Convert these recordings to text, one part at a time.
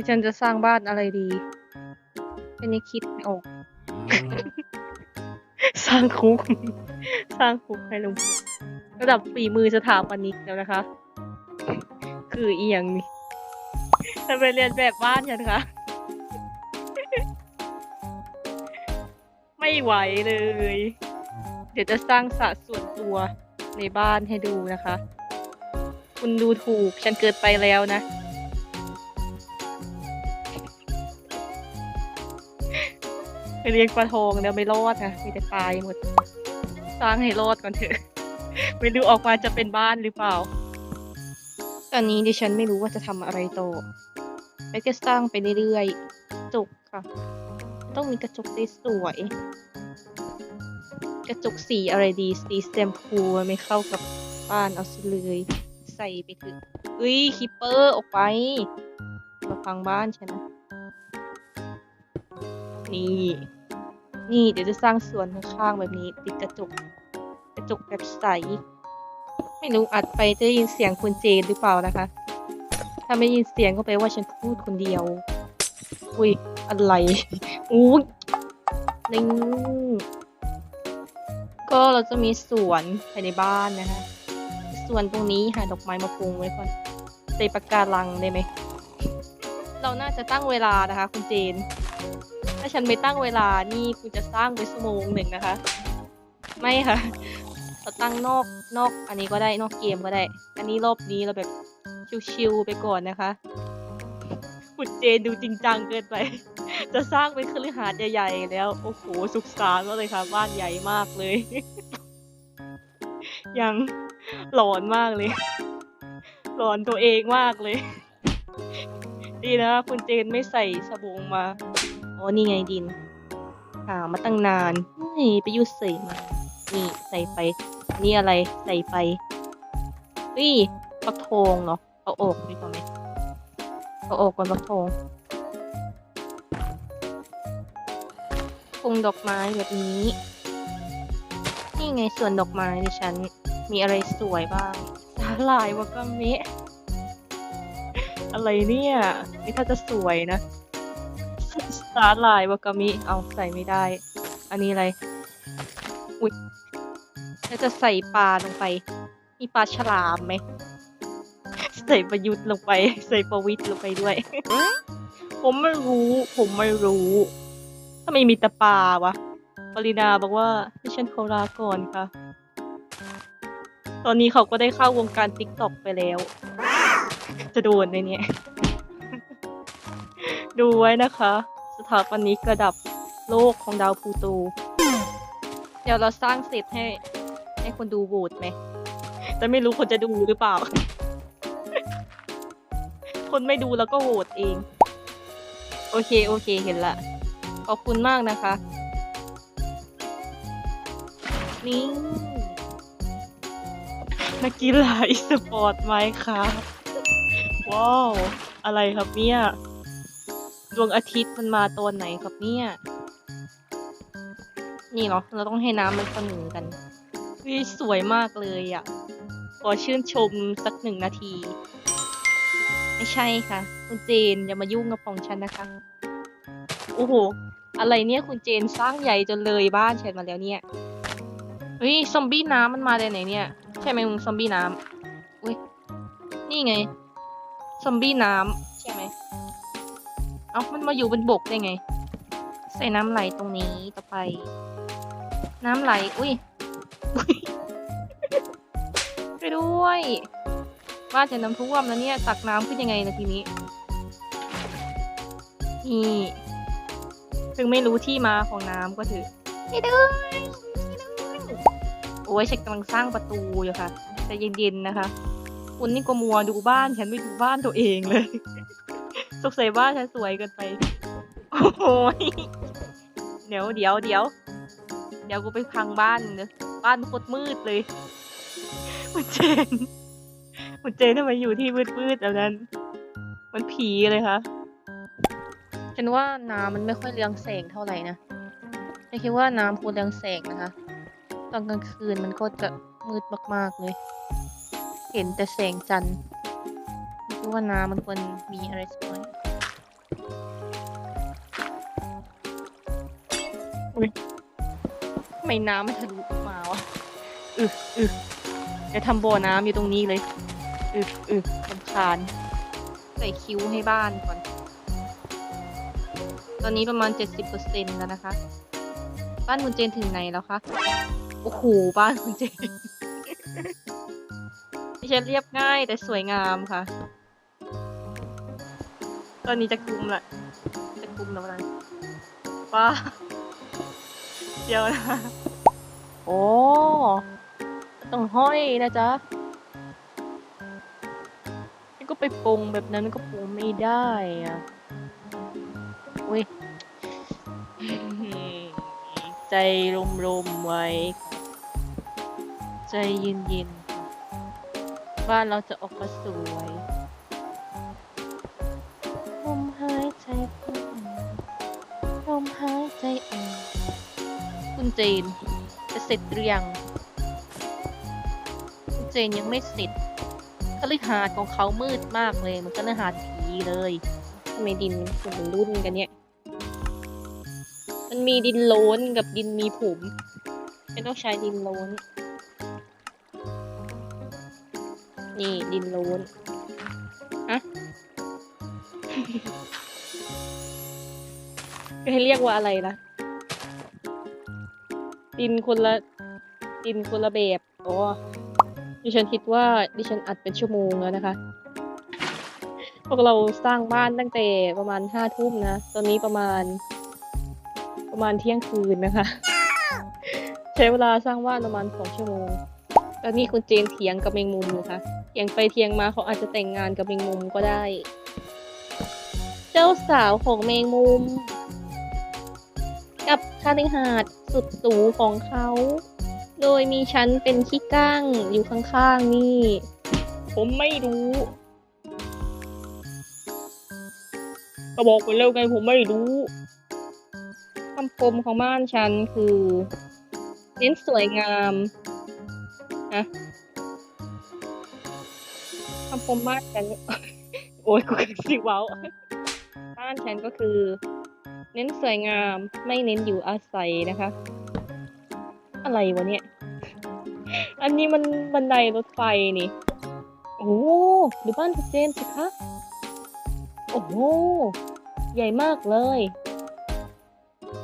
ดิฉันจะสร้างบ้านอะไรดีอันนี้คิดไม่ออก สร้างคุก สร้างคุกให้ลุงพลระดับฝีมือสถาปนิกแล้วนะคะ คืออีหยังนี่จะไปเรียนแบบบ้านกันคะ ไม่ไหวเลย เดี๋ยวจะสร้างสระส่วนตัวในบ้านให้ดูนะคะ คุณดูถูกฉันเกิดไปแล้วนะ เรียนปลาทองเดี๋ยวไม่รอดนะมีแต่ตายหมด สร้างให้รอดก่อนเถอะ ไม่รู้ออกมาจะเป็นบ้านหรือเปล่า ตอนนี้ดิฉันไม่รู้ว่าจะทำอะไรต่อไปก็สร้างไปเรื่อยๆกระจกค่ะ ต้องมีกระจกสวยกระจกสีอะไรดีสีแซมพูไม่เข้ากับบ้านเอาซะเลย ใส่ไปถึงเฮ้ยคิปเปอร์ออกไปมาพังบ้านฉันนะ นี่ นี่เดี๋ยวจะสร้างสวนข้างๆแบบนี้ติดกระจก กระจกแบบใส ไม่รู้อัดไปจะได้ยินเสียงคุณเจนหรือเปล่านะคะ ถ้าไม่ได้ยินเสียงก็แปลว่าฉันพูดคนเดียว อุ้ยอะไรอุ้นี่ก็เราจะมีสวนภายในบ้านนะคะสวนตรงนี้หาดอกไม้มาปลูกไว้ก่อนใส่ปากการังได้ไหม เราน่าจะตั้งเวลานะคะ คุณเจนาฉันไม่ตั้งเวลานี่คุณจะสร้างไปชั่วโมงหนึ่งนะคะ ไม่ค่ะเราตั้งนอกนอกอันนี้ก็ได้นอกเกมก็ได้ อันนี้รอบนี้เราแบบชิวๆไปก่อนนะคะคุณเจนดูจริงจังเกินไป จะสร้างเป็นคฤหาสน์ใหญ่ๆ แล้ว โอ้โห สุขสานมากเลยค่ะ บ้านใหญ่มากเลย ยังหลอนมากเลย หลอนตัวเองมากเลย ดีนะคุณเจนไม่ใส่สบงมา อ๋อนี่ไงดินหามาตั้งนานนี่ไปยุดใส่มา นี่ใส่ไป นี่อะไรใส่ไปนี่ปักทงเนาะเอาออกดีกว่าไหมเอาออกก่อนปักทองคงดอกไม้แบบนี้ นี่ไงส่วนดอกไม้ดิฉันมีอะไรสวยบ้างสาหร่ายวากามะอะไรเนี่ย นี่ถ้าจะสวยนะ สาหร่ายวากามิ เอาใส่ไม่ได้ อันนี้อะไร อุ๊ยแล้วจะใส่ปลาลงไป มีปลาฉลามไหม ใส่ประยุทธ์ลงไป ใส่ประวิทย์ลงไปด้วย ผมไม่รู้ ผมไม่รู้ทำไมมีแต่ปลาวะ ปรินาบอกว่าให้ฉันขอลาก่อนค่ะ ตอนนี้เขาก็ได้เข้าวงการติ๊กต็อกไปแล้ว จะโดนในเนี่ย ดูไว้นะคะ สถาปนิกระดับโลกของดาวพูโต เดี๋ยวเราสร้างเสร็จให้ ให้คนดูโหวตไหม แต่ไม่รู้คนจะดูหรือเปล่า คนไม่ดูแล้วก็โหวตเอง โอเค โอเค เห็นละ ขอบคุณมากนะคะ นี่ นักกีฬาอีสปอร์ตไหมคะ ว้าว อะไรครับเนี่ย ดวงอาทิตย์มันมาตอนไหนครับเนี่ย นี่เนาะเราต้องให้น้ำมันเสมอกันวิสวยมากเลยอะ่ะ ขอชื่นชมสักหนึ่งนาที ไม่ใช่ค่ะ คุณเจนอย่ามายุ่งกับของฉันนะคะ โอ้โห อะไรเนี่ยคุณเจนสร้างใหญ่จนเลยบ้านฉันมาแล้วเนี่ยเฮ้ยซอมบี้น้ำมันมาได้ไหนเนี่ย ใช่ไหมมึงซอมบี้น้ำอุ้ยนี่ไง ซอมบี้น้ำ เอ้ามันมาอยู่บนบกได้ไง ใส่น้ำไหลตรงนี้ต่อไป น้ำไหล อุ้ยอุ๊ยไปด้วยบ้านจะน้ำท่วมแล้วเนี่ยตักน้ำขึ้นยังไงนะทีนี้นี่ถึงไม่รู้ที่มาของน้ำก็ถือไม่ได้โอ้ยฉันกำลังสร้างประตูอยู่ค่ะใจเย็นๆนะคะคุณนี่ก็มัวดูบ้านฉันไม่ดูบ้านตัวเองเลย สงสัยบ้าฉันสวยเกินไป โอ้ยเดี๋ยวเดี๋ยวเดี๋ยวเดี๋ยวกูไปพังบ้านเนอะบ้านโคตรมืดเลยมันเจนมันเจนทำไมอยู่ที่มืดๆแบบนั้น มันผีเลยค่ะฉันว่าน้ำมันไม่ค่อยเรืองแสงเท่าไหร่นะฉันคิดว่าน้ำควรเรืองแสงนะคะ ตอนกลางคืนมันก็จะมืดมากๆเลย เห็นแต่แสงจันทร์ ว่าน้ำมันควรมีอะไรสักอย่างอยไม่น้ำมันทะลุมาวะอึอึจะทำบ่อน้ำอยู่ตรงนี้เลยอึอึลำคาญใส่คิ้วให้บ้านก่อน ตอนนี้ประมาณ 70%แล้วนะคะ บ้านคุณเจนถึงไหนแล้วคะ โอ้โห บ้านคุณเจนไม่ใช่เรียบง่ายแต่สวยงามค่ะ ตอนนี้จะคุมละจะคุมแล้วนะป้าเดี๋ยวนะ โอ้ต้องห้อยนะจ๊ะนี่ก็ไปปรุงแบบนั้นก็ปรุงไม่ได้อะอุ้ยใจรมๆไว้ ใจเย็นๆบ้านเราจะออกมาสวย จนจะเสร็จหรือยังเจนยังไม่เสร็จคฤหาสน์ของเขามืดมากเลย มันคฤหาสน์ผีเลยทำไมดินมันเป็นรุ่นกันเนี่ย มันมีดินโลนกับดินมีผุมไม่ต้องใช้ดินโลนนี่ดินโลนฮะจะให้เรียกว่าอะไรล่ะ ดินคนละดินคนละแบบอ๋อดิฉันคิดว่าดิฉันอัดเป็นชั่วโมงแล้วนะคะ พวกเราสร้างบ้านตั้งแต่ประมาณห้าทุ่มนะ ตอนนี้ประมาณ ประมาณเที่ยงคืนนะคะ ใช้เวลาสร้างบ้านประมาณสองชั่วโมง ตอนนี้คุณเจนเถียงกับแมงมุมอยู่ค่ะเถียงไปเถียงมาเขาอาจจะแต่งงานกับแมงมุมก็ได้ เจ้าสาวของแมงมุม กับคาลิหาด สุดหรูของเขา โดยมีฉันเป็นขี้ก้างอยู่ข้างๆนี่ ผมไม่รู้ ก็บอกไปแล้วไงผมไม่รู้คำคมของบ้านฉันคือเน้นสวยงามนะคำคมบ้านฉัน โอ้ยกูกระสิว้าบ้านฉันก็คือ เน้นสวยงามไม่เน้นอยู่อาศัยนะคะ อะไรวะเนี่ย อันนี้มันบันไดรถไฟนี่ โอ้ดูบ้านคุณเจนสิคะ โอ้โห ใหญ่มากเลย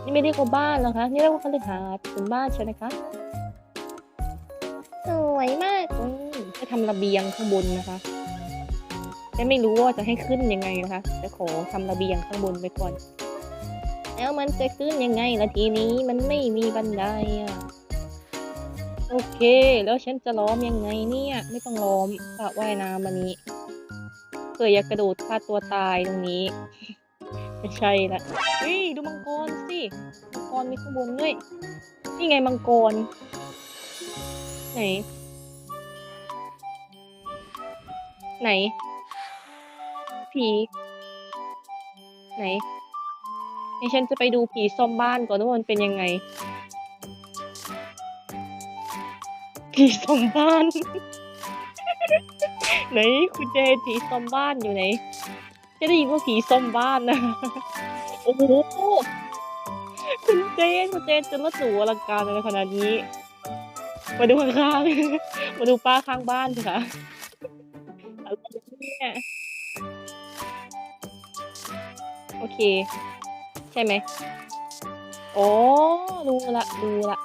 นี่ไม่เรียกว่าบ้านแล้วคะ นี่เรียกว่าคฤหาสน์เป็นบ้านใช่ไหมคะ สวยมากอืมจะทำระเบียงข้างบนนะคะแต่ไม่รู้ว่าจะให้ขึ้นยังไงนะคะ จะขอทำระเบียงข้างบนไปก่อน แล้วมันจะขึ้นยังไงล่ะทีนี้มันไม่มีบันไดอะ โอเค แล้วฉันจะล้อมยังไงเนี่ย ไม่ต้องล้อมสระว่ายน้ำอันนี้เผื่ออยากกระโดดฆ่าตัวตายตรงนี้ไม่ใช่ละเฮ้ยดูมังกรสิ มังกรมีข้างบนด้วยนี่ไงมังกร ไหน ไหน ผี ไหน ให้ฉันจะไปดูผีซ่อมบ้านก่อนว่ามันเป็นยังไง ผีซ่อมบ้าน ไหนคุณเจผีซ่อมบ้านอยู่ไหน จะได้ยินว่าผีซ่อมบ้านนะ โอ้โหคุณเจคุณเจนจะรถหรูอลังการในขนาดนี้ มาดูข้างๆมาดูป้าข้างบ้านสิค่ะอะไรเนี่ยโอเค ใช่ไหมโอ้ดูละดูละ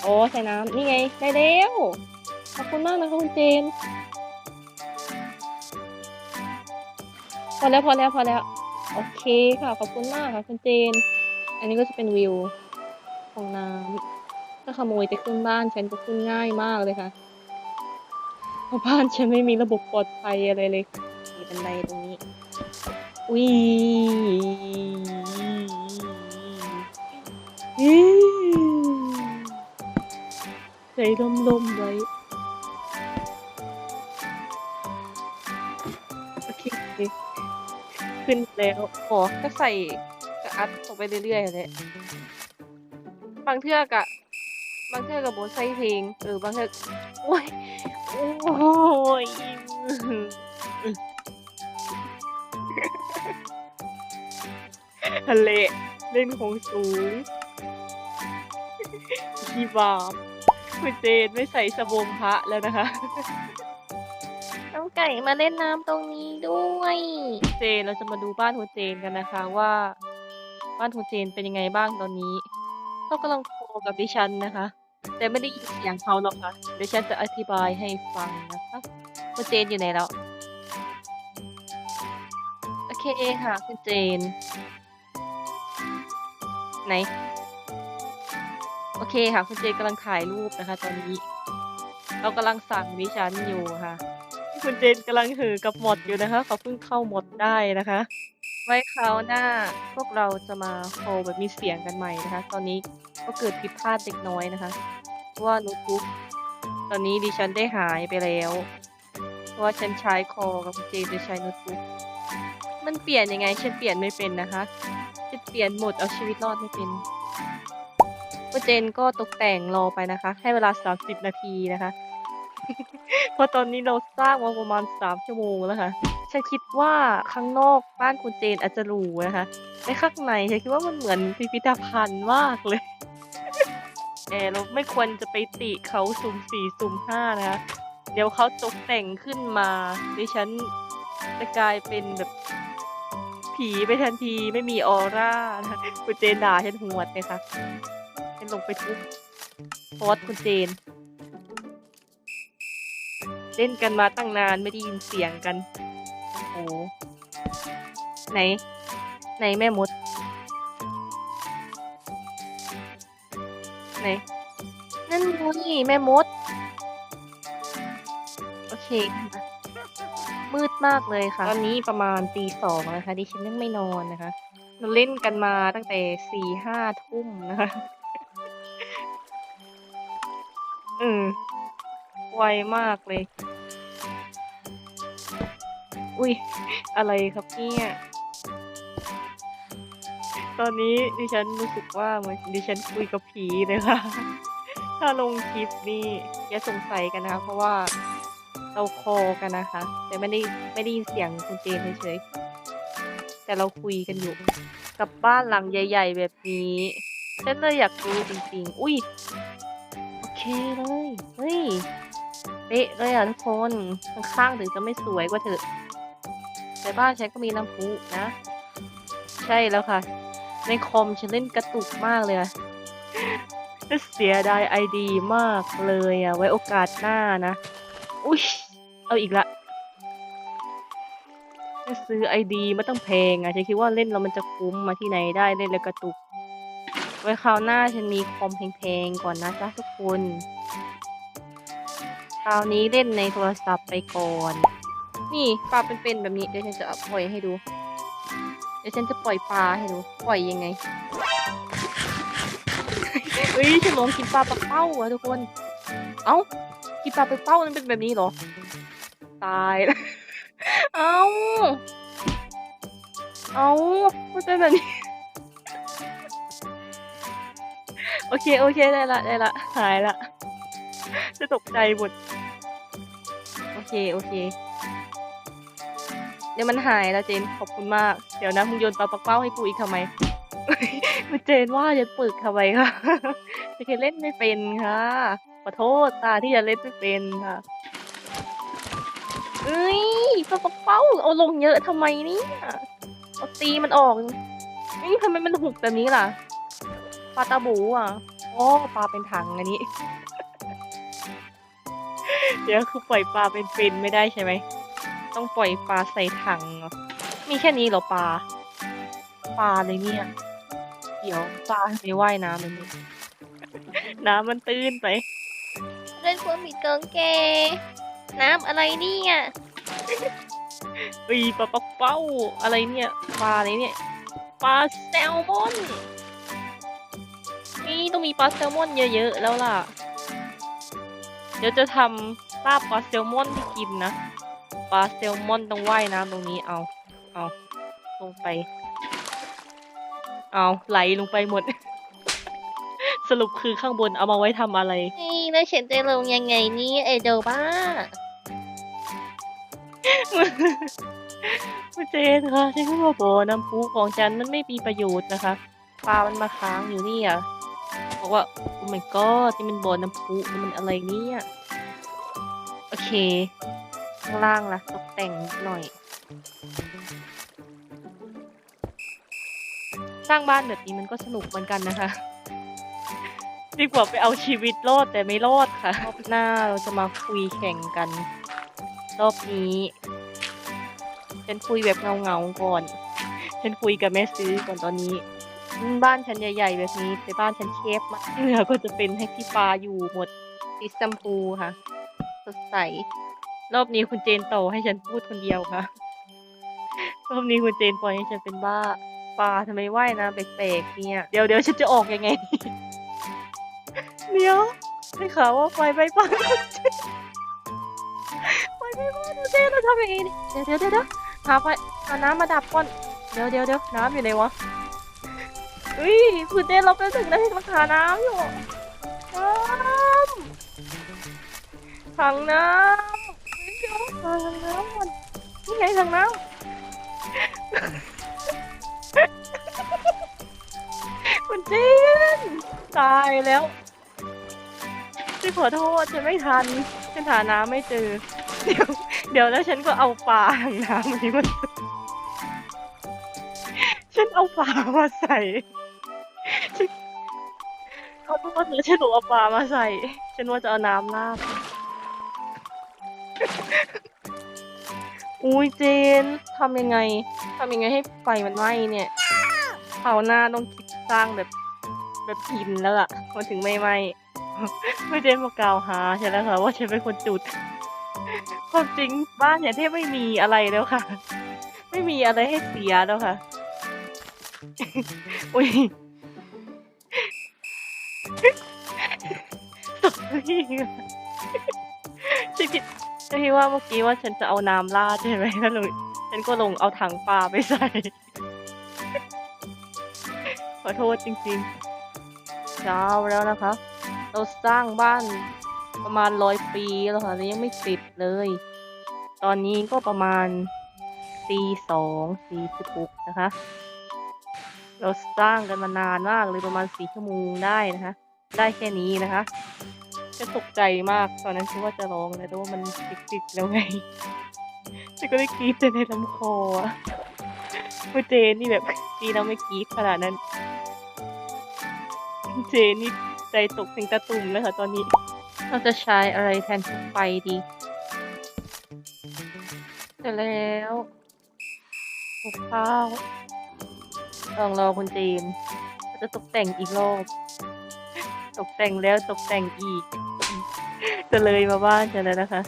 โอ้ใส่น้ำนี่ไงได้แล้วขอบคุณมากนะคะคุณเจนพอแล้วพอแล้วพอแล้วโอเคค่ะขอบคุณมากค่ะคุณเจน อันนี้ก็จะเป็นวิวของน้ำถ้าขโมยไปขึ้นบ้านฉันก็ขึ้นง่ายมากเลยค่ะเพราะบ้านฉันไม่มีระบบปลอดภัยอะไรเลยมีบันไดตรง นี้อุ้ยอื้อใจลมไว้ โอเค ขึ้นแล้วขอก็ใส่กระอัดลงไปเรื่อยๆเลยบางเทือกอะบางเทือกับโบใส่เพลงหรือบางเทือกโอ้ย โอ้ย ทะเล เล่นของสูงพี่บาปคุณเจนไม่ใส่สบงพระแล้วนะคะ น้องไก่มาเล่นน้ำตรงนี้ด้วย เจนเราจะมาดูบ้านคุณเจนกันนะคะว่า บ้านคุณเจนเป็นยังไงบ้างตอนนี้เขากำลังโคกับดิฉันนะคะ แต่ไม่ได้ยินเสียงเขาหรอกค่ะเดี๋ยวฉันจะอธิบายให้ฟังนะคะคุณเจนอยู่ไหนแล้ว โอเคค่ะคุณเจน ไหน โอเคค่ะ คุณเจนกำลังถ่ายรูปนะคะ ตอนนี้ เรากำลังสั่งดิฉันอยู่ค่ะ คุณเจนกำลังหือกับหมดอยู่นะคะเขาเพิ่งเข้าหมดได้นะคะ ไว้คราวหน้าพวกเราจะมาโคแบบมีเสียงกันใหม่นะคะ ตอนนี้ก็เกิดผิดพลาดเล็กน้อยนะคะเพราะว่าโน้ตบุ๊กตอนนี้ดิฉันได้หายไปแล้ว เพราะว่าฉันใช้คอกับคุณเจนจะใช้โน้ตบุ๊กมันเปลี่ยนยังไงฉันเปลี่ยนไม่เป็นนะคะ เปลี่ยนโหมดเอาชีวิตรอดไม่เป็นคุณเจนก็ตกแต่งรอไปนะคะ ให้เวลา 30 นาทีนะคะ เพราะตอนนี้เราสร้างมาประมาณ 3 ชั่วโมงแล้วค่ะ ฉันคิดว่าข้างนอกบ้านคุณเจนอาจจะหรูนะคะในข้างในฉันคิดว่ามันเหมือนพิพิธภัณฑ์มากเลยแอร์เราไม่ควรจะไปติเขาสุ่มสี่สุ่มห้านะคะ เดี๋ยวเขาตกแต่งขึ้นมาดิฉันจะกลายเป็นแบบ ผีไปทันทีไม่มีออร่านะคุณเจนด่าฉันหวดเลยค่ะฉันลงไปทุบโพสคุณเจน เล่นกันมาตั้งนานไม่ได้ยินเสียงกัน โอ้โห ไหน ไหนแม่มด ไหน นั่นไงแม่มด โอเคค่ะ มืดมากเลยค่ะ ตอนนี้ประมาณตีสองนะคะดิฉันยังไม่นอนนะคะ เราเล่นกันมาตั้งแต่สี่ห้าทุ่มนะคะอืมไวมากเลย อุ้ยอะไรครับเนี่ยตอนนี้ดิฉันรู้สึกว่าเหมือนดิฉันคุยกับผีเลยค่ะ ถ้าลงคลิปนี่อย่าสงสัยกันนะคะเพราะว่า เราคอกันนะคะ แต่ไม่ได้ไม่ได้ยินเสียงคุณเจนเฉยๆแต่เราคุยกันอยู่ กับบ้านหลังใหญ่ ๆ แบบนี้ฉันเลยอยากรู้จริงๆ อุ้ยโอเคเลยเฮ้ยเป๊ะเลยอะทุกคนข้างๆถึงจะไม่สวยกว่าเถอะแต่บ้านฉันก็มีน้ำพุนะ ใช่แล้วค่ะ ในคอมฉันเล่นกระตุกมากเลยอะจะเสียดายไอดีมากเลยอะไว้โอกาสหน้านะ อุ้ย เอาอีกละจะซื้อไอดีไม่ต้องแพงอะฉันคิดว่าเล่นแล้วมันจะคุ้มมาที่ไหนได้เล่นแล้วกระตุก ไว้คราวหน้าฉันมีคอมแพงๆก่อนนะจ๊ะทุกคน คราวนี้เล่นในโทรศัพท์ไปก่อน นี่ปลาเป็นๆแบบนี้เดี๋ยวฉันจะปล่อยให้ดู เดี๋ยวฉันจะปล่อยปลาให้ดู ปล่อยยังไงเฮ้ยฉันลองกินปลาปักเป้าอะทุกคน เอ้ากินปลาปักเป้ามันเป็นแบบนี้เหรอ ตายแล้วเอาเอามันเป็นแบบนี้ โอเค โอเค ได้ละ ได้ละ หายละ จะตกใจหมด โอเค โอเค เดี๋ยวมันหายแล้วเจน ขอบคุณมาก เดี๋ยวนะมึงโยนปลาปักเป้าให้กูอีกทำไมคุณเจนว่าจะปึกทำไมคะจะเคยเล่นไม่เป็นค่ะ ขอโทษตาที่จะเล่นไม่เป็นค่ะ เอ้ยปลาเป้าเอาลงเยอะทำไมเนี่ยเอาตีมันออกนี่ทำไมมันหุบแบบนี้ล่ะปลาตาบูอะโอ้ปลาเป็นถังอันนี้ เดี๋ยวคือปล่อยปลาเป็นเป็นไม่ได้ใช่ไหม ต้องปล่อยปลาใส่ถัง มีแค่นี้เหรอปลา ปลาเลยเนี่ย เดี๋ยวปลาไม่ว่ายน้ำเลยนี่น้ำมันตื้นไปเล่นความผิดเกิงเก น้ำอะไรเนี่ยอีปลาปักเป้าอะไรเนี่ยปลาอะไรเนี่ยปลาแซลมอนนี่ต้องมีปลาแซลมอนเยอะๆแล้วล่ะ เดี๋ยวจะทำลาบปลาแซลมอนที่กินนะปลาแซลมอนต้องว่ายน้ำตรงนี้เอา เอาลงไป เอาไหลลงไปหมด สรุปคือข้างบนเอามาไว้ทำอะไร นี่แล้วฉันจะลงยังไงนี่ไอโดบ้า คุณเจนคะฉันก็ว่าบ่อน้ำพุของฉันมันไม่มีประโยชน์นะคะปลามันมาค้างอยู่นี่อะบอกว่าโอ้ my god นี่มันบ่อน้ำพุนี่มันอะไรเนี่ยโอเค ข้างล่างล่ะ ตกแต่งนิดหน่อย สร้างบ้านแบบนี้มันก็สนุกเหมือนกันนะคะ ดีกว่าไปเอาชีวิตรอดแต่ไม่รอดค่ะ รอบหน้าเราจะมาคุยแข่งกัน รอบนี้ ฉันคุยแบบเงาๆก่อน ฉันคุยกับแม่ซื้อก่อนตอนนี้อืมบ้านฉันใหญ่ ๆ แบบนี้แต่บ้านฉันแคบมากที่เหลือก็จะเป็นให้พี่ปลาอยู่หมดสีชมพูค่ะ สดใส รอบนี้คุณเจนโตให้ฉันพูดคนเดียวค่ะ รอบนี้คุณเจนปล่อยให้ฉันเป็นบ้าปลาทำไมว่ายนะแปลกๆเนี่ย เดี๋ยวเดี๋ยวฉันจะออกยังไง เดี๋ยวได้ข่าวว่าไฟไหม้บ้านเจนไฟไหม้บ้านคุเจนเราทำยังไงดีเดี๋ยวเดี๋ยวเดี๋ยวเดี๋ยวหาไฟเอาน้ำมาดับก่อน เดี๋ยวเดี๋ยวเดี๋ยวน้ำอยู่ไหนวะเฮ้ยคุณเจนเราไปถึงแล้วที่ราคาน้ำอยู่น้ำถังน้ำเดี๋ยวถังน้ำก่อนนี่ไงถังน้ำคุณเจนตายแล้ว ฉันขอโทษฉันไม่ทันฉันหาน้ำไม่เจอ เดี๋ยวเดี๋ยวแล้วฉันก็เอาปลาหางน้ำอันนี้มาใส่ฉันเอาปลามาใส่เขาทุกคนเลยฉันบอกเอาปลามาใส่ ฉันว่าจะเอาน้ำราดอุ้ยเจนทำยังไงทำยังไงให้ไฟมันไหม้เนี่ยคราหน้าต้องคิดสร้างแบบแบบพินแล้วอะมันถึงไม่ไหม้ ไม่เจนมากล่าวหาฉันแล้วค่ะว่าฉันเป็นคนจุดความจริงบ้านเนี่ยแทบไม่มีอะไรแล้วค่ะ ไม่มีอะไรให้เสียแล้วค่ะ อุ้ยตกพี่ฉันคิดฉันคิดว่าเมื่อกี้ว่าฉันจะเอาน้ำราดใช่ไหมแล้วลงฉันก็ลงเอาถังปลาไปใส่ ขอโทษจริงๆ เช้าแล้วนะคะ เราสร้างบ้านประมาณร้อยปีแล้วค่ะแต่ยังไม่เสร็จเลย ตอนนี้ก็ประมาณตีสองสี่สิบหกนะคะ เราสร้างกันมานานมากเลยประมาณสี่ชั่วโมงได้นะคะ ได้แค่นี้นะคะ จะตกใจมากตอนนั้นคิดว่าจะร้องนะแต่ว่ามันจิกๆแล้วไงฉันก็ได้กรีดแต่ในลำคออะคุณเจนนี่แบบกรีดแล้วไม่กรีดขนาดนั้น เจนนี่ ใจตกถึงตะตุ่มเลยค่ะตอนนี้ เราจะใช้อะไรแทนทุกไฟดีเสร็จแล้วหุบข้าวลองรอคุณเจนจะตกแต่งอีกรอบตกแต่งแล้วตกแต่งอีก จะเลยมาบ้านฉันแล้วนะคะ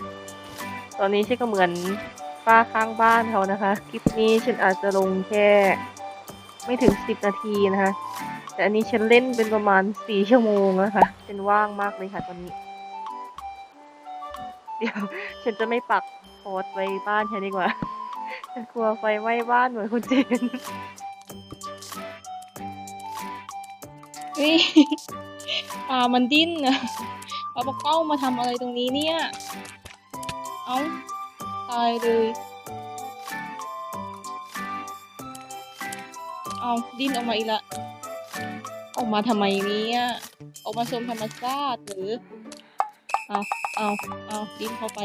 ตอนนี้ฉันก็เหมือนป้าข้างบ้านเขานะคะ คลิปนี้ฉันอาจจะลงแค่ ไม่ถึงสิบนาทีนะคะ แต่อันนี้ฉันเล่นเป็นประมาณสี่ชั่วโมงแล้วค่ะฉันว่างมากเลยค่ะตอนนี้ เดี๋ยว ฉันจะไม่ปักโพสต์ไว้บ้านฉันดีกว่า ฉันกลัวไฟไหม้บ้านเหมือนคุณเจนเฮ้ยปลามันดิ้นนะปลาปลาเป้ามาทำอะไรตรงนี้เนี่ย เอาตายเลย เอาดิ้นออกมาอีกละ ออกมาทำไมเนี่ยออกมาชมธรรมชาติหรือเอาเอาเอาดิ้นเข้าไป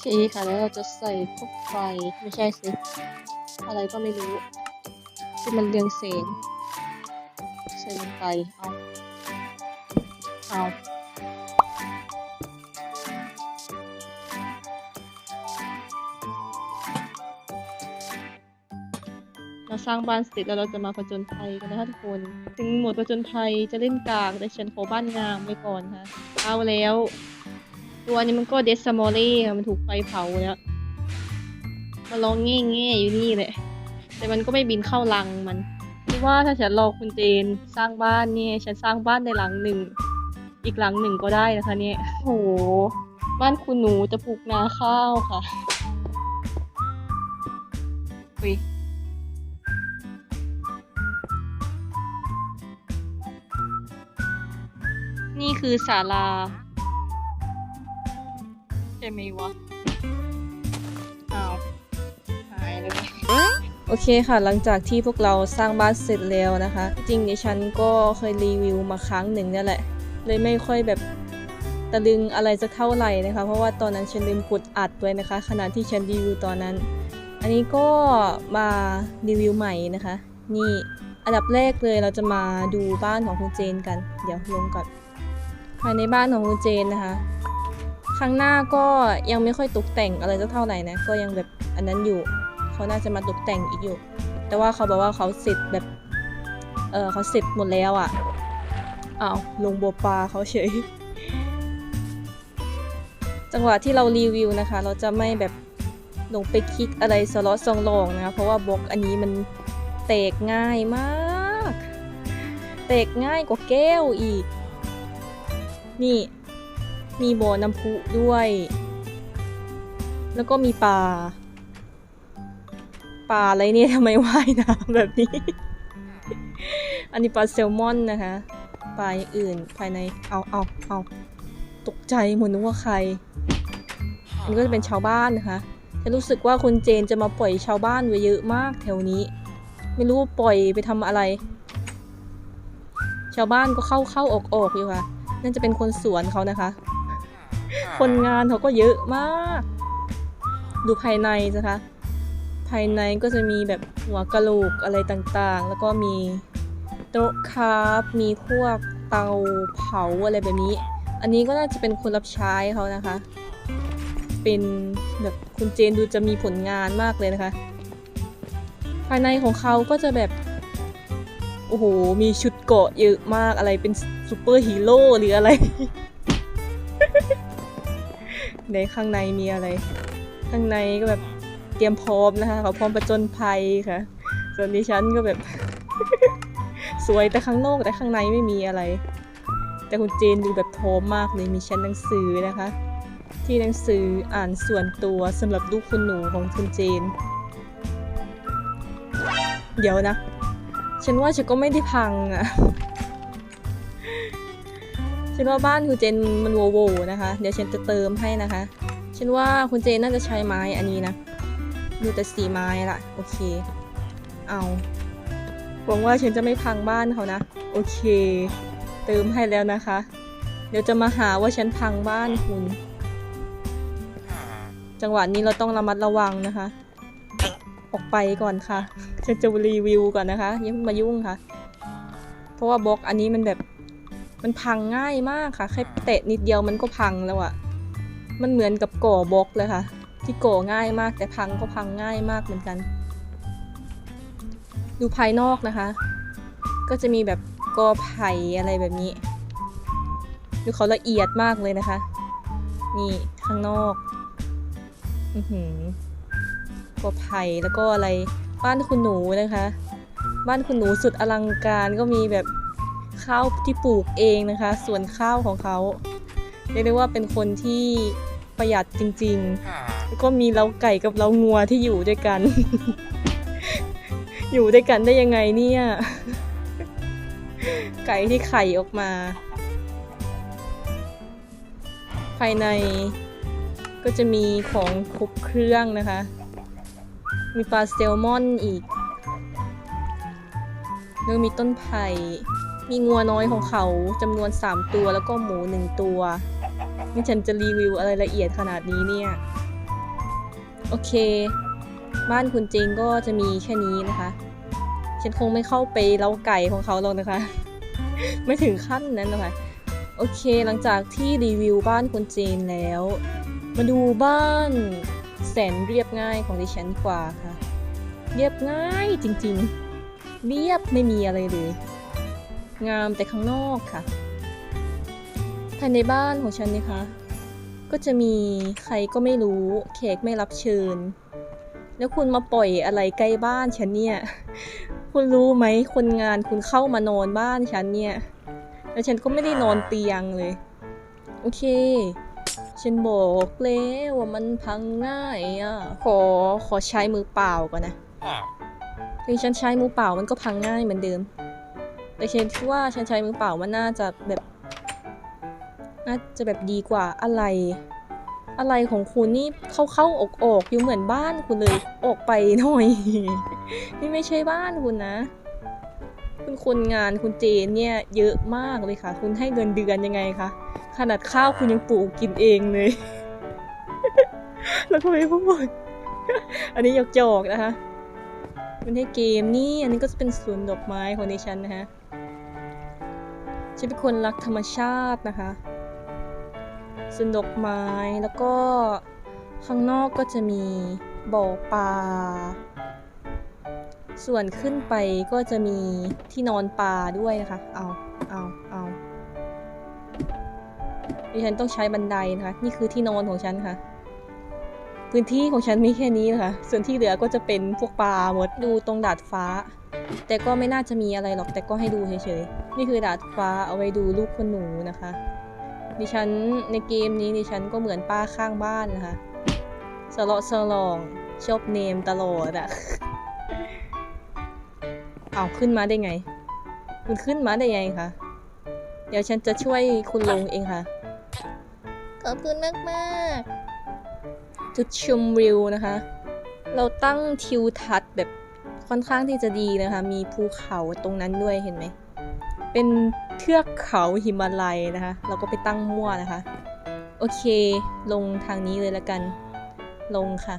ชี้ค่ะแล้วเราจะใส่พวกไฟไม่ใช่สิอะไรก็ไม่รู้ ที่มันเรืองแสงใส่ลงไปเอาเอา เราสร้างบ้านเสร็จแล้วเราจะมาผจญภัยกันนะคะทุกคน ถึงหมดผจญภัยจะเล่นกากแต่ฉันขอบ้านงามไว้ก่อนค่ะ เอาแล้ว ตัวนี้มันก็เดซามอเล่ค่ะมันถูกไฟเผาแล้วมาลองแง่แง่ๆอยู่นี่แหละ แต่มันก็ไม่บินเข้ารังมันคิดว่าถ้าฉันรอคุณเจนสร้างบ้านเนี่ย ฉันสร้างบ้านในหลังหนึ่ง อีกหลังหนึ่งก็ได้นะคะเนี่ยโหบ้านคุณหนูจะปลูกนาข้าวค่ะอุ คือศาลาใช่ไหมวะอ้าวหายเลย โอเคค่ะหลังจากที่พวกเราสร้างบ้านเสร็จแล้วนะคะ จริงดิฉันก็เคยรีวิวมาครั้งหนึ่งนั่นแหละ เลยไม่ค่อยแบบตะลึงอะไรสักเท่าไหร่นะคะ เพราะว่าตอนนั้นฉันลืมกดอัดไว้นะคะ ขณะที่ฉันรีวิวตอนนั้น อันนี้ก็มารีวิวใหม่นะคะ นี่อันดับแรกเลยเราจะมาดูบ้านของคุณเจนกัน เดี๋ยวลงก่อนายในบ้านของคุณเจนนะคะ ข้างหน้าก็ยังไม่ค่อยตกแต่งอะไรสักเท่าไหร่นะ ก็ยังแบบอันนั้นอยู่ เขาน่าจะมาตกแต่งอีกอยู่ แต่ว่าเขาบอกว่าเขาเสร็จแบบ เออเขาเสร็จหมดแล้วอะ่ะอ้าวลงบัวปลาเขาเฉย จังหวะที่เรารีวิวนะคะ เราจะไม่แบบลงไปคลิกอะไรสล็อตซองลองนะคะ เพราะว่าบล็อกอันนี้มันแตกง่ายมากแตกง่ายกว่าแก้วอีก นี่มีบ่อน้ำพุด้วย แล้วก็มีปลา ปลาอะไรเนี่ยทำไมว่ายน้ำแบบนี้ อันนี้ปลาแซลมอนนะคะ ปลาอย่างอื่นภายใน เอาเอาเอาตกใจหมดนึกว่าใคร อันนี้ก็จะเป็นชาวบ้านนะคะฉันรู้สึกว่าคุณเจนจะมาปล่อยชาวบ้านไว้เยอะมากแถวนี้ ไม่รู้ปล่อยไปทำอะไร ชาวบ้านก็เข้าเข้าออกออกอยู่ค่ะ นั่นจะเป็นคนสวนเขานะคะ คนงานเขาก็เยอะมาก ดูภายในนะคะ ภายในก็จะมีแบบหัวกะโหลกอะไรต่างๆ แล้วก็มีโต๊ะคราฟต์มีพวกเตาเผาอะไรแบบนี้ อันนี้ก็น่าจะเป็นคนรับใช้เขานะคะ เป็นแบบคุณเจนดูจะมีผลงานมากเลยนะคะ ภายในของเขาก็จะแบบ โอ้โห มีชุดเกราะเยอะมากอะไรเป็น ซูเปอร์ฮีโร่หรืออะไร ในข้างในมีอะไร ข้างในก็แบบเตรียมพร้อมนะคะเขาพร้อมประจนภัยค่ะ ส่วนดิฉันก็แบบ สวยแต่ข้างนอกแต่ข้างในไม่มีอะไร แต่คุณเจนดูแบบพร้อมมากเลยมีชั้นหนังสือนะคะ ที่หนังสืออ่านส่วนตัวสำหรับลูกคุณหนูของคุณเจน เดี๋ยวนะ ฉันว่าฉันก็ไม่ได้พังอะ ฉันว่าบ้านคุณเจนมันโวโวนะคะ เดี๋ยวฉันจะเติมให้นะคะ ฉันว่าคุณเจนน่าจะใช้ไม้อันนี้นะ ดูแต่สีไม้ละโอเค เอาหวังว่าฉันจะไม่พังบ้านเขานะ โอเค เติมให้แล้วนะคะ เดี๋ยวจะมาหาว่าฉันพังบ้านคุณ จังหวะนี้เราต้องระมัดระวังนะคะ ออกไปก่อนค่ะ ฉันจะรีวิวก่อนนะคะอย่าเพิ่งมายุ่งค่ะ เพราะว่าบล็อกอันนี้มันแบบ มันพังง่ายมากค่ะ แค่เตะนิดเดียวมันก็พังแล้วอะมันเหมือนกับก่อบล็อกเลยค่ะ ที่ก่อง่ายมากแต่พังก็พังง่ายมากเหมือนกัน ดูภายนอกนะคะ ก็จะมีแบบกอไผ่อะไรแบบนี้ ดูเขาละเอียดมากเลยนะคะ นี่ข้างนอก อือหือกอไผ่แล้วก็อะไร บ้านคุณหนูนะคะ บ้านคุณหนูสุดอลังการก็มีแบบ ข้าวที่ปลูกเองนะคะ ส่วนข้าวของเขาเรียกได้ว่าเป็นคนที่ประหยัดจริงๆแล้วก็มีเล้าไก่กับเล้างัวที่อยู่ด้วยกัน อยู่ด้วยกันได้ยังไงเนี่ย ไก่ที่ไข่ออกมา ภายในก็จะมีของครบเครื่องนะคะ มีปลาแซลมอนอีกแล้วมีต้นไผ่ มีงัวน้อยของเขาจำนวน 3 ตัวแล้วก็หมู 1 ตัวนี่ฉันจะรีวิวอะไรละเอียดขนาดนี้เนี่ย โอเค บ้านคุณจริงก็จะมีแค่นี้นะคะ ฉันคงไม่เข้าไปเล้าไก่ของเขาหรอกนะคะ ไม่ถึงขั้นนั้นนะคะ โอเคหลังจากที่รีวิวบ้านคุณเจนแล้ว มาดูบ้านแสนเรียบง่ายของดิฉันกว่าค่ะ เรียบง่ายจริงๆ เรียบไม่มีอะไรเลย งามแต่ข้างนอกค่ะ ภายในบ้านของฉันนะคะ ก็จะมีใครก็ไม่รู้แขกไม่รับเชิญ แล้วคุณมาปล่อยอะไรใกล้บ้านฉันเนี่ย คุณรู้ไหมคนงานคุณเข้ามานอนบ้านฉันเนี่ย แล้วฉันก็ไม่ได้นอนเตียงเลย โอเค ฉันบอกแล้วว่ามันพังง่ายอะ ขอขอใช้มือเปล่าก่อนนะถึงฉันใช้มือเปล่ามันก็พังง่ายเหมือนเดิม แต่ฉันคิดว่าฉันใช้มือเปล่ามันน่าจะแบบน่าจะแบบดีกว่าอะไร อะไรของคุณนี่เข้าเข้าออกออกๆอยู่เหมือนบ้านคุณเลยออกไปหน่อย นี่ไม่ใช่บ้านคุณนะ คุณคนงานคุณเจนเนี่ยเยอะมากเลยค่ะ คุณให้เงินเดือนยังไงคะขนาดข้าวคุณยังปลูกกินเองเลย แล้วก็ไม่พูดอันนี้ยกจอกนะคะมันให้เกมนี่ อันนี้ก็จะเป็นสวนดอกไม้ของดิฉันนะคะ ฉันเป็นคนรักธรรมชาตินะคะสวนดอกไม้แล้วก็ข้างนอกก็จะมีบ่อปลา ส่วนขึ้นไปก็จะมีที่นอนปลาด้วยนะคะ เอา เอา เอาดิฉันต้องใช้บันไดนะคะ นี่คือที่นอนของฉันค่ะ พื้นที่ของฉันมีแค่นี้นะคะ ส่วนที่เหลือก็จะเป็นพวกปลาหมด ดูตรงดาดฟ้า แต่ก็ไม่น่าจะมีอะไรหรอก แต่ก็ให้ดูเฉยๆ นี่คือดาดฟ้าเอาไว้ดูลูกคนหนูนะคะ ดิฉันในเกมนี้ดิฉันก็เหมือนป้าข้างบ้านนะคะ สลอสลองชอบเนมตลอดอะเอาขึ้นมาได้ไง คุณขึ้นมาได้ไงคะ เดี๋ยวฉันจะช่วยคุณลงเองค่ะ ขอบคุณมากมากจุดชมวิวนะคะ เราตั้งทิวทัศน์แบบค่อนข้างที่จะดีนะคะ มีภูเขาตรงนั้นด้วยเห็นไหม เป็นเทือกเขาหิมาลัยนะคะ เราก็ไปตั้งมั่วนะคะ โอเค ลงทางนี้เลยละกัน ลงค่ะ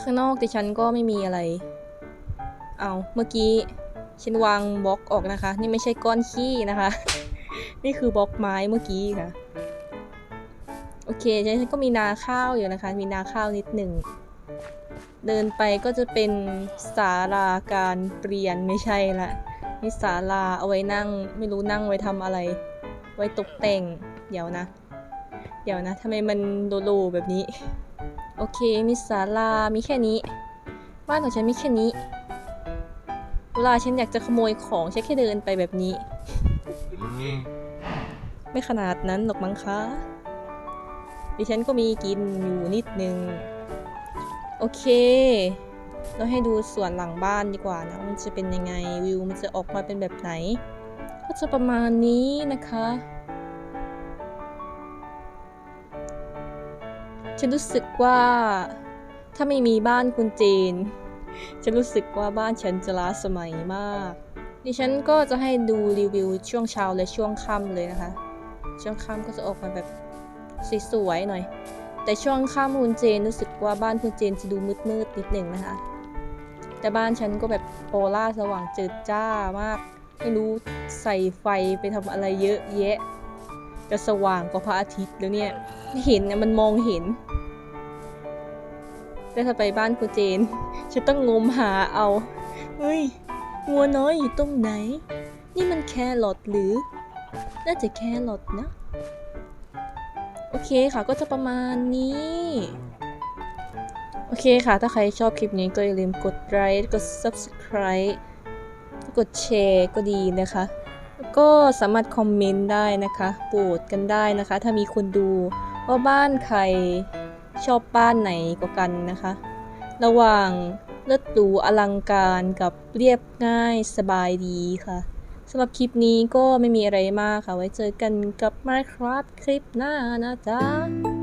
ข้างนอกดิฉันก็ไม่มีอะไร เอาเมื่อกี้ฉันวางบล็อกออกนะคะ นี่ไม่ใช่ก้อนขี้นะคะ นี่คือบล็อกไม้เมื่อกี้ค่ะ โอเคฉันก็มีนาข้าวอยู่นะคะ มีนาข้าวนิดหนึ่ง เดินไปก็จะเป็นศาลาการเปลี่ยนไม่ใช่ละนี่ศาลาเอาไว้นั่ง ไม่รู้นั่งไว้ทำอะไร ไว้ตกแต่ง เดี๋ยวนะ เดี๋ยวนะทำไมมันโลโลแบบนี้ โอเคมีศาลามีแค่นี้บ้านของฉันมีแค่นี้ เวลาฉันอยากจะขโมยของฉันแค่เดินไปแบบนี้ ไม่ขนาดนั้นหรอกมั้งคะดิฉันก็มีกินอยู่นิดนึง โอเค เราให้ดูส่วนหลังบ้านดีกว่านะ มันจะเป็นยังไงวิวมันจะออกมาเป็นแบบไหน ก็จะประมาณนี้นะคะ ฉันรู้สึกว่าถ้าไม่มีบ้านคุณเจนฉันรู้สึกว่าบ้านฉันจะล้าสมัยมาก ดิฉันก็จะให้ดูรีวิวช่วงเช้าและช่วงค่ำเลยนะคะ ช่วงค่ำก็จะออกมาแบบสวยๆหน่อย แต่ช่วงค่ำคุณเจนรู้สึกว่าบ้านคุณเจนจะดูมืดๆนิดหนึ่งนะคะ แต่บ้านฉันก็แบบโปล่าสว่างเจิดจ้ามาก ไม่รู้ใส่ไฟไปทำอะไรเยอะแยะ จะสว่างกว่าพระอาทิตย์แล้วเนี่ยไม่เห็นนะมันมองเห็นแต่ถ้าไปบ้านคุณเจนฉันต้องงมหาเอาเฮ้ยงัวน้อยอยู่ตรงไหน นี่มันแครอทหรือ น่าจะแครอทนะ โอเคค่ะก็จะประมาณนี้ โอเคค่ะ ถ้าใครชอบคลิปนี้ก็อย่าลืมกดไลค์กด subscribe กดแชร์ก็ดีนะคะ ก็สามารถคอมเมนต์ได้นะคะ โปรดกันได้นะคะ ถ้ามีคนดูว่าบ้านใครชอบบ้านไหนกว่ากันนะคะ ระหว่างเลิศหรูอลังการกับเรียบง่ายสบายดีค่ะ สำหรับคลิปนี้ก็ไม่มีอะไรมากค่ะ ไว้เจอกันกับ Minecraft คลิปหน้านะจ๊ะ